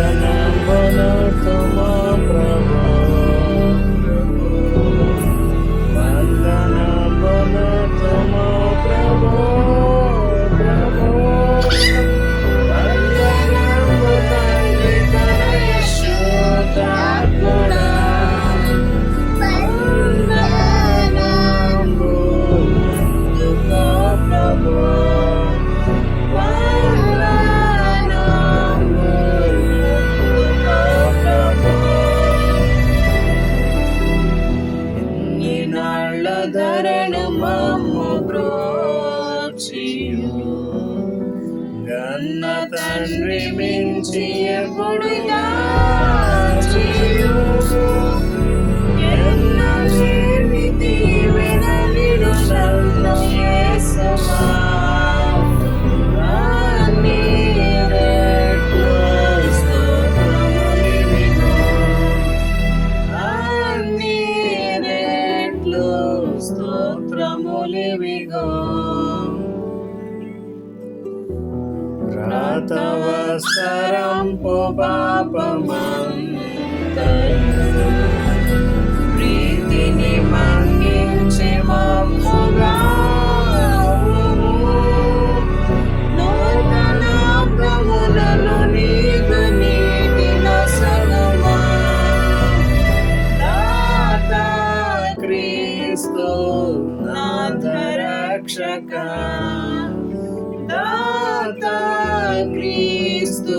ഘനം പുനർത്തുമാ പ്രഭ బ్రోచియు గన్న తండ్రి మించి ఎప్పుడు దాచియు అన్ని రెట్లు స్తోత్రములివిగో. రాతవస్తరంపు పాపమంతయు ప్రీతిని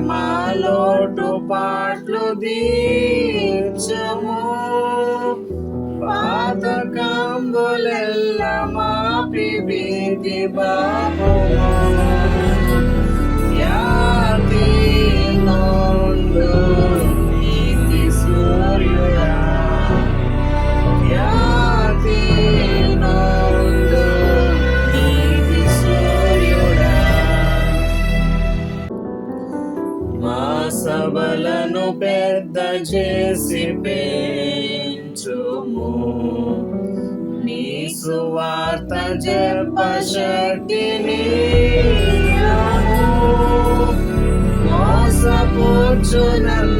మాలోటు పాటలు దీర్చము పాత కంబులెల్ల మాపి భీతి బాబుము సభలను పెద్ద చేసి పెంచుము నీ సువార్త చెప్ప శక్తిని మోసపుచ్చునందకారమంత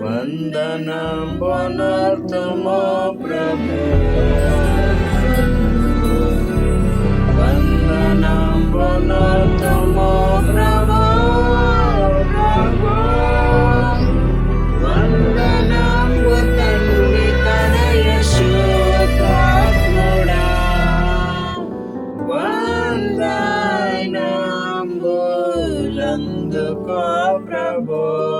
वन्दनं वनार्थमप्रभु వందనంబులందుకో ప్రభో.